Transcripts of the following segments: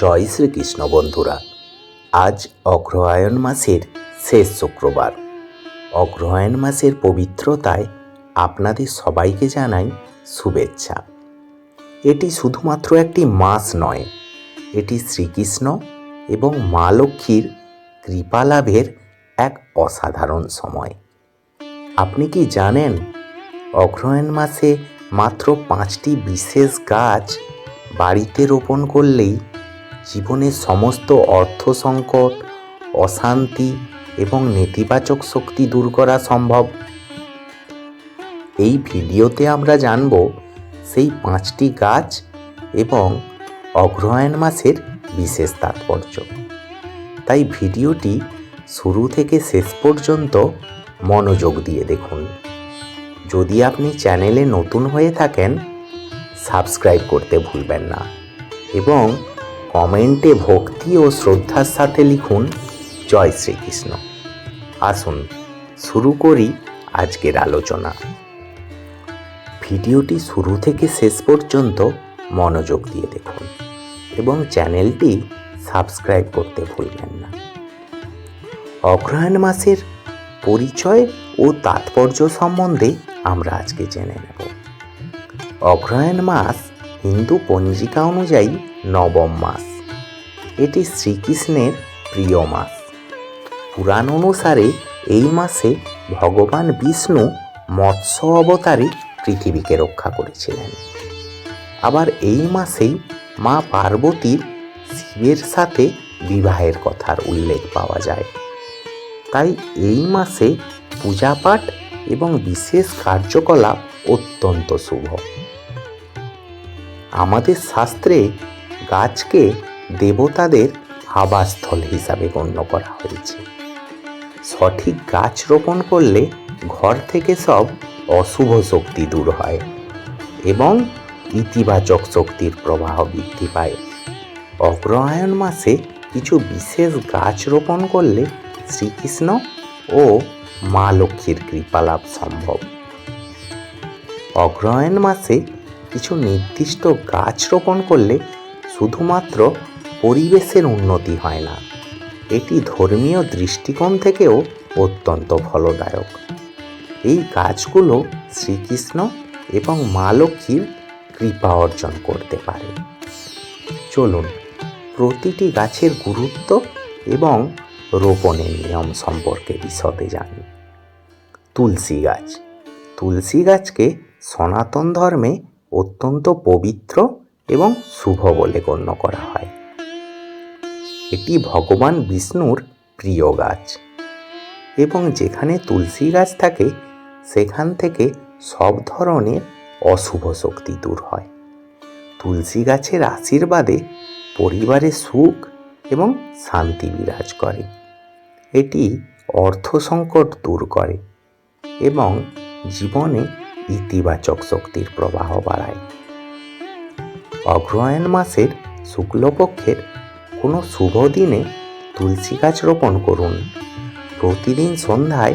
জয় শ্রীকৃষ্ণ বন্ধুরা। আজ অগ্রহায়ণ মাসের শেষ শুক্রবার। অগ্রহায়ণ মাসের পবিত্রতায় আপনাদের সবাইকে জানাই শুভেচ্ছা। এটি শুধুমাত্র একটি মাস নয়, এটি শ্রীকৃষ্ণ এবং মা লক্ষ্মীর কৃপা লাভের এক অসাধারণ সময়। আপনি কি জানেন, অগ্রহায়ণ মাসে মাত্র পাঁচটি বিশেষ গাছ বাড়িতে রোপণ করলেই জীবনের সমস্ত অর্থ সংকট, অশান্তি এবং নেতিবাচক শক্তি দূর করা সম্ভব। এই ভিডিওতে আমরা জানব সেই পাঁচটি গাছ এবং অগ্রহায়ণ মাসের বিশেষ তাৎপর্য। তাই ভিডিওটি শুরু থেকে শেষ পর্যন্ত মনোযোগ দিয়ে দেখুন। যদি আপনি চ্যানেলে নতুন হয়ে থাকেন, সাবস্ক্রাইব করতে ভুলবেন না এবং কমেন্টে ভক্তি ও শ্রদ্ধার সাথে লিখুন, জয় শ্রীকৃষ্ণ। আসুন, শুরু করি আজকের আলোচনা। ভিডিওটি শুরু থেকে শেষ পর্যন্ত মনোযোগ দিয়ে দেখুন এবং চ্যানেলটি সাবস্ক্রাইব করতে ভুলবেন না। অগ্রহায়ণ মাসের পরিচয় ও তাৎপর্য সম্বন্ধে আমরা আজকে জেনে নেব। অগ্রহায়ণ মাস হিন্দু পঞ্জিকা অনুযায়ী নবম মাস। এটি শ্রীকৃষ্ণের প্রিয় মাস। পুরাণ অনুসারে এই মাসে ভগবান বিষ্ণু মৎস্য অবতারে পৃথিবীকে রক্ষা করেছিলেন। আবার এই মাসেই মা পার্বতীর শিবের সাথে বিবাহের কথার উল্লেখ পাওয়া যায়। তাই এই মাসে পূজাপাঠ এবং বিশেষ কার্যকলাপ অত্যন্ত শুভ। আমাদের শাস্ত্রে গাছকে দেবতাদের আবাসস্থল হিসাবে গণ্য করা হয়েছে। সঠিক গাছ রোপণ করলে ঘর থেকে সব অশুভ শক্তি দূর হয় এবং ইতিবাচক শক্তির প্রবাহ বৃদ্ধি পায়। অগ্রহায়ণ মাসে কিছু বিশেষ গাছ রোপণ করলে শ্রীকৃষ্ণ ও মা লক্ষ্মীর কৃপালাভ সম্ভব। অগ্রহায়ণ মাসে কিছু নির্দিষ্ট গাছ রোপণ করলে শুধুমাত্র পরিবেশের উন্নতি হয় না। এটি ধর্মীয় দৃষ্টিকোণ থেকেও অত্যন্ত ফলদায়ক। এই গাছগুলো শ্রীকৃষ্ণ এবং মা লক্ষ্মীর কৃপা অর্জন করতে পারে। চলুন, প্রতিটি গাছের গুরুত্ব এবং রোপণের নিয়ম সম্পর্কে বিশদে জানি। তুলসী গাছ। তুলসী গাছকে সনাতন ধর্মে অত্যন্ত পবিত্র এবং শুভ বলে গণ্য করা হয়। এটি ভগবান বিষ্ণুর প্রিয় গাছ। এবং যেখানে তুলসী গাছ থাকে, সেখান থেকে সব ধরনের অশুভ শক্তি দূর হয়। তুলসী গাছের আশীর্বাদে পরিবারে সুখ এবং শান্তি বিরাজ করে। এটি অর্থ সংকট দূর করে এবং জীবনে ইতিবাচক শক্তির প্রবাহ বাড়ায়। অগ্রহায়ণ মাসের শুক্লপক্ষের কোনো শুভ দিনে তুলসী গাছ রোপণ করুন। প্রতিদিন সন্ধ্যায়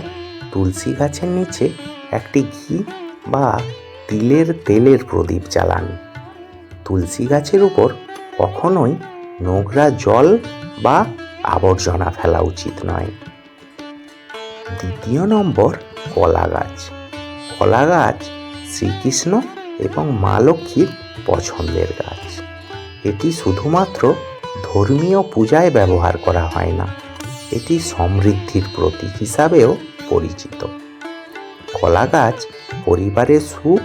তুলসী গাছের নিচে একটি ঘি বা তিলের তেলের প্রদীপ জ্বালান। তুলসী গাছের উপর কখনোই নোংরা জল বা আবর্জনা ফেলা উচিত নয়। দ্বিতীয় নম্বর, কলা গাছ। কলা গাছ শ্রীকৃষ্ণ এবং মা লক্ষ্মীর পছন্দের গাছ। এটি শুধুমাত্র ধর্মীয় পূজায় ব্যবহার করা হয় না। এটি সমৃদ্ধির প্রতীক হিসাবেও পরিচিত। কলা গাছ পরিবারের সুখ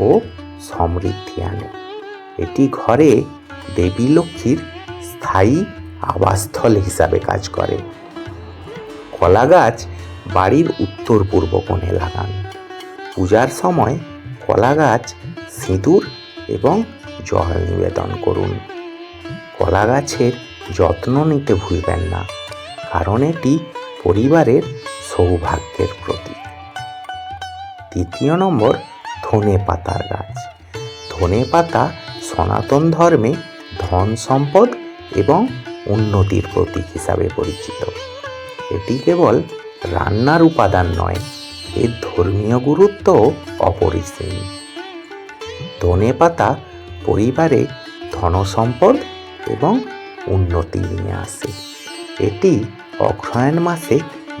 ও সমৃদ্ধি আনে। এটি ঘরে দেবী লক্ষ্মীর স্থায়ী আবাসস্থল হিসাবে কাজ করে। কলা গাছ বাড়ির উত্তর পূর্ব কোণে লাগান। পূজার সময় কলা গাছ সিঁদুর এবং জল নিবেদন করুন। কলা গাছের যত্ন নিতে ভুলবেন না, কারণ এটি পরিবারের সৌভাগ্যের প্রতীক। তৃতীয় নম্বর, ধনে পাতার গাছ। ধনে পাতা সনাতন ধর্মে ধন সম্পদ এবং উন্নতির প্রতীক হিসাবে পরিচিত। এটি কেবল রান্নার উপাদান নয়, এর ধর্মীয় গুরুত্ব অপরিসীম। ধনে পাতা পরিবারে ধনসম্পদ উন্নতি নিয়ে আসে। এটি অক্ষয়ণ মাসে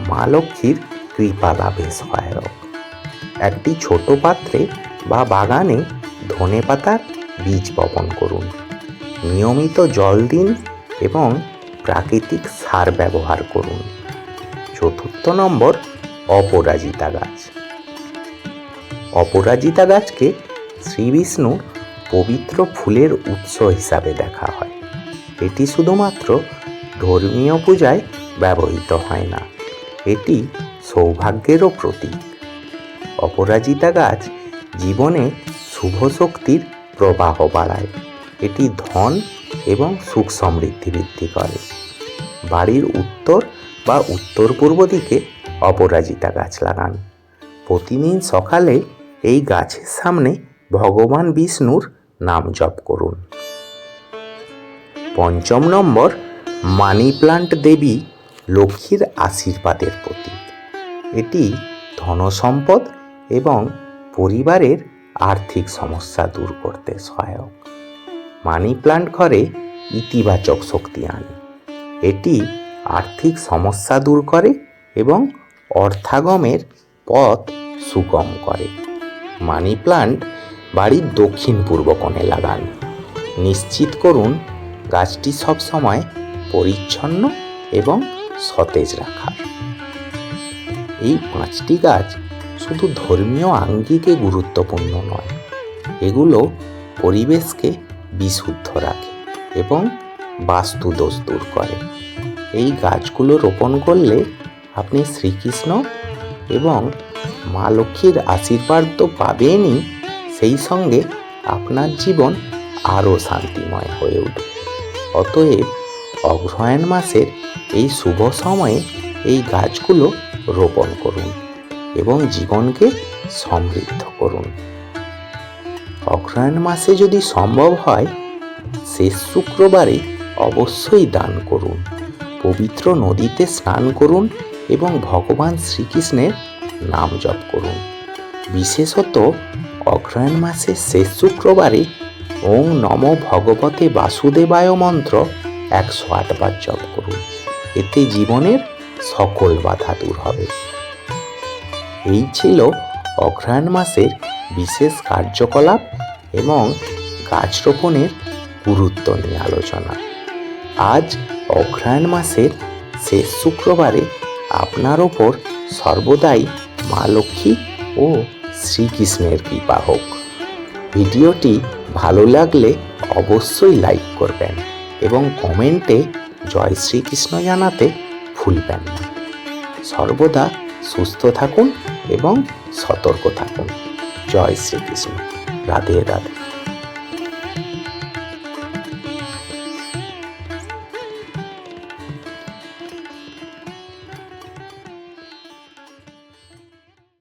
মা লক্ষ্মীর কৃপা লাভে সহায়ক। একটি ছোট পাত্রে বা বাগানে ধনে পাতার বীজ বপন করুন। নিয়মিত জল দিন এবং প্রাকৃতিক সার ব্যবহার করুন। চতুর্থ নম্বর, অপরাজিতা গাছ। অপরাজিতা গাছকে শ্রী বিষ্ণুর পবিত্র ফুলের উৎস হিসাবে দেখা হয়। এটি শুধুমাত্র ধর্মীয় পূজায় ব্যবহৃত হয় না, এটি সৌভাগ্যেরও প্রতীক। অপরাজিতা গাছ জীবনে শুভ শক্তির প্রবাহ বাড়ায়, এটি ধন এবং সুখ সমৃদ্ধি বৃদ্ধি করে। বাড়ির উত্তর বা উত্তর পূর্ব দিকে অপরাজিতা গাছ লাগান। প্রতিদিন সকালে এই গাছের সামনে ভগবান বিষ্ণুর নাম জপ করুন। পঞ্চম নম্বর, মানি প্লান্ট দেবী লক্ষ্মীর আশীর্বাদের প্রতীক। এটি ধনসম্পদ এবং পরিবারের আর্থিক সমস্যা দূর করতে সহায়ক। মানি প্লান্ট ঘরে ইতিবাচক শক্তি আনে। এটি আর্থিক সমস্যা দূর করে এবং অর্থাগমের পথ সুগম করে। মানি প্লান্ট বাড়ির দক্ষিণ পূর্ব কোণে লাগান। নিশ্চিত করুন গাছটি সবসময় পরিচ্ছন্ন এবং সতেজ রাখার। এই পাঁচটি গাছ শুধু ধর্মীয় আঙ্গিকে গুরুত্বপূর্ণ নয়, এগুলো পরিবেশকে বিশুদ্ধ রাখে এবং বাস্তু দোষ দূর করে। এই গাছগুলো রোপণ করলে আপনি শ্রীকৃষ্ণ এবং মা লক্ষ্মীর আশীর্বাদ তো পাবেনই, সেই সঙ্গে আপনার জীবন আরও শান্তিময় হয়ে উঠবে। অতএব অগ্রহায়ণ মাসের এই শুভ সময়ে এই গাছগুলো রোপণ করুন এবং জীবনকে সমৃদ্ধ করুন। অগ্রহায়ণ মাসে যদি সম্ভব হয়, শেষ শুক্রবারে অবশ্যই দান করুন, পবিত্র নদীতে স্নান করুন এবং ভগবান শ্রীকৃষ্ণের নাম জপ করুন। বিশেষত অগ্রহায়ণ মাসের শেষ শুক্রবারে ওং নম ভগবতে বাসুদেবায় মন্ত্র একশো আটবার জপ করুন। এতে জীবনের সকল বাধা দূর হবে। এই ছিল অগ্রহায়ণ মাসের বিশেষ কার্যকলাপ এবং গাছ রোপণের গুরুত্ব নিয়ে আলোচনা। আজ অগ্রহায়ণ মাসের শেষ শুক্রবারে আপনার ওপর সর্বদাই মা লক্ষ্মী ও শ্রীকৃষ্ণের কৃপা হোক। ভিডিওটি ভালো লাগলে অবশ্যই লাইক করবেন এবং কমেন্টে জয় শ্রীকৃষ্ণ জানাতে ভুলবেন না। সর্বদা সুস্থ থাকুন এবং সতর্ক থাকুন। জয় শ্রীকৃষ্ণ। রাধে রাধে।